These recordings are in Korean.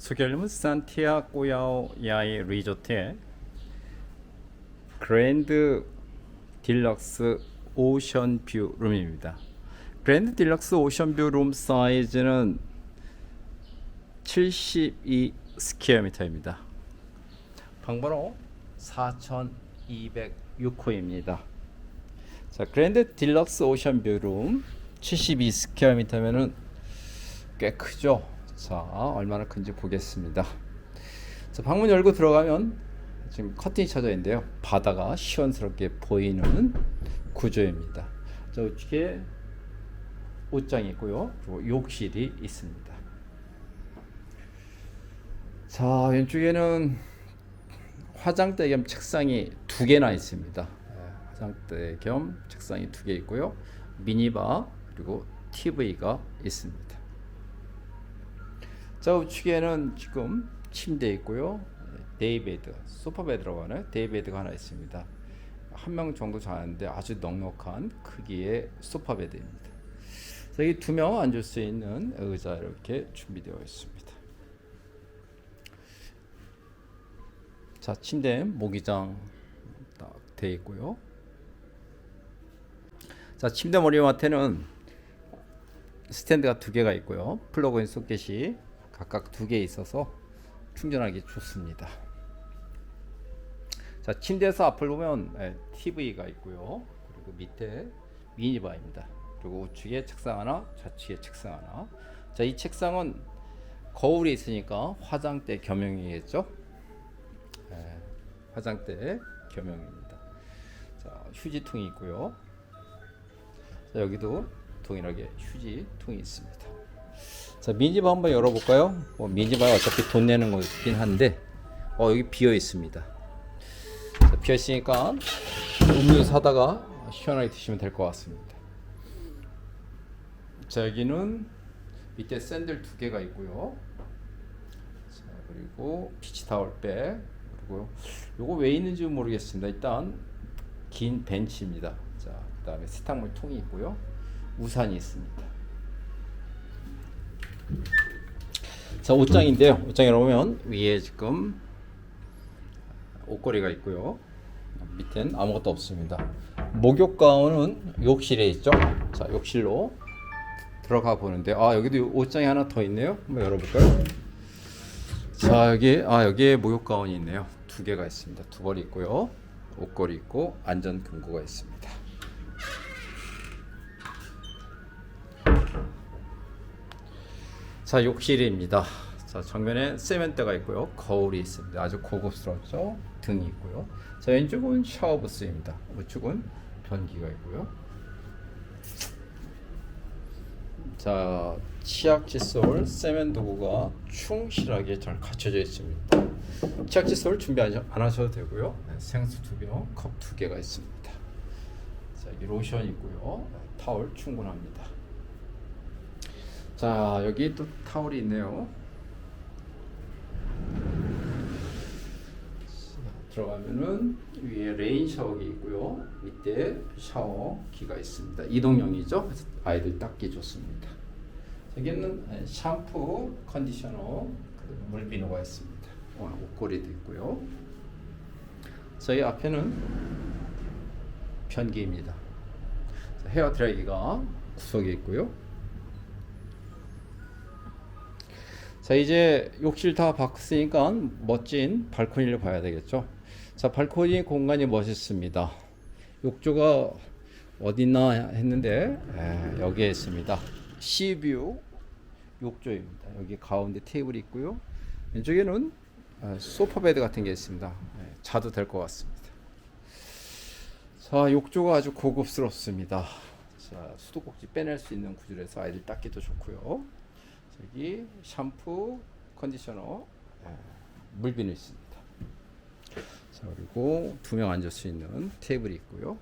소개하려면 산티아고야오 야이 리조트의 그랜드 딜럭스 오션 뷰 룸입니다. 그랜드 딜럭스 오션 뷰 룸 사이즈는 72 스퀘어미터입니다. 방번호 4206호입니다. 자, 그랜드 딜럭스 오션 뷰 룸 72 스퀘어미터면은 꽤 크죠. 자, 얼마나 큰지 보겠습니다. 자, 방문 열고 들어가면 지금 커튼이 쳐져 있는데요. 바다가 시원스럽게 보이는 구조입니다. 저 우측에 옷장이 있고요. 그리고 욕실이 있습니다. 자, 왼쪽에는 화장대 겸 책상이 두 개나 있습니다. 네, 화장대 겸 책상이 두 개 있고요. 미니바 그리고 TV가 있습니다. 자 우측에는 지금 침대 있고요. 데이베드, 소파베드라고 하나요? 데이베드가 하나 있습니다. 한 명 정도 자는데 아주 넉넉한 크기의 소파베드입니다. 자, 여기 두 명 앉을 수 있는 의자 이렇게 준비되어 있습니다. 자, 침대 모기장 딱 돼 있고요. 자, 침대 머리맡에는 스탠드가 두 개가 있고요. 플러그인 소켓이 각각 두 개 있어서 충전하기 좋습니다. 자, 침대에서 앞을 보면 예, TV가 있고요. 그리고 밑에 미니바입니다. 그리고 우측에 책상 하나, 좌측에 책상 하나. 자, 이 책상은 거울이 있으니까 화장대 겸용이겠죠? 예, 화장대 겸용입니다. 자, 휴지통이 있고요. 자, 여기도 동일하게 휴지통이 있습니다. 자, 미니바 한번 열어볼까요? 뭐 미니바에 어차피 돈 내는 거긴 한데, 어, 여기 비어 있습니다. 자, 비어 있으니까 음료 사다가 시원하게 드시면 될 것 같습니다. 자, 여기는 밑에 샌들 두 개가 있고요. 자, 그리고 피치 타월백 요거 왜 있는지 모르겠습니다. 일단 긴 벤치입니다. 자, 그다음에 세탁물 통이 있고요. 우산이 있습니다. 자 옷장인데요. 옷장에 보면 위에 지금 옷걸이가 있고요. 밑엔 아무것도 없습니다. 목욕 가운은 욕실에 있죠. 자 욕실로 들어가 보는데 아 여기도 옷장이 하나 더 있네요. 한번 열어 볼까요? 자 여기 아 여기에 목욕 가운이 있네요. 두 개가 있습니다. 두 벌이 있고요. 옷걸이 있고 안전 금고가 있습니다. 자 욕실입니다. 자 정면에 세면대가 있고요. 거울이 있습니다. 아주 고급스럽죠. 등이 있고요. 자 왼쪽은 샤워 부스입니다. 우측은 변기가 있고요. 자 치약 칫솔 세면 도구가 충실하게 잘 갖춰져 있습니다. 치약 칫솔 준비 안 하셔도 되고요. 네, 생수 두 병, 컵 두 개가 있습니다. 자 로션 있고요. 네, 타월 충분합니다. 자 여기 또 타월이 있네요. 자, 들어가면은 위에 레인 샤워기 있고요. 밑에 샤워기가 있습니다. 이동형이죠. 아이들 닦기 좋습니다. 여기는 샴푸, 컨디셔너, 물비누가 있습니다. 어, 옷걸이도 있고요. 저희 앞에는 변기입니다. 자, 헤어 드라이기가 구석에 있고요. 자 이제 욕실 다 바꿨으니까 멋진 발코니를 봐야 되겠죠. 자 발코니 공간이 멋있습니다. 욕조가 어디나 했는데 에, 여기에 있습니다. 시뷰 욕조입니다. 여기 가운데 테이블이 있고요. 왼쪽에는 아, 소파 베드 같은 게 있습니다. 에, 자도 될 것 같습니다. 자 욕조가 아주 고급스럽습니다. 자 수도꼭지 빼낼 수 있는 구조라서 아이들 닦기도 좋고요. 여기 샴푸, 컨디셔너, 예, 물비누 있습니다. 자 그리고 두 명 앉을 수 있는 테이블이 있고요.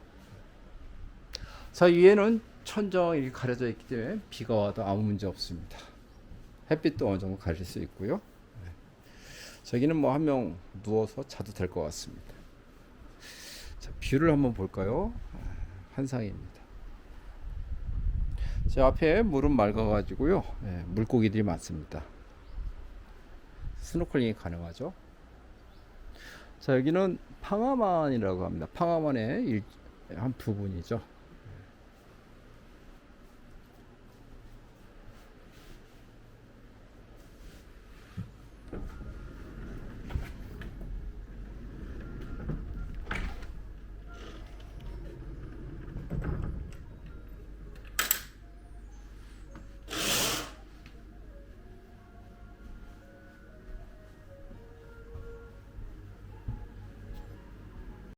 자 위에는 천정이 가려져 있기 때문에 비가 와도 아무 문제 없습니다. 햇빛도 어느 정도 가릴 수 있고요. 예. 저기는 뭐 한 명 누워서 자도 될 것 같습니다. 자 뷰를 한번 볼까요? 아, 한상입니다. 제 앞에 물은 맑아가지고요. 예, 물고기들이 많습니다. 스노클링이 가능하죠. 자 여기는 팡하만이라고 합니다. 팡하만의 일, 한 부분이죠.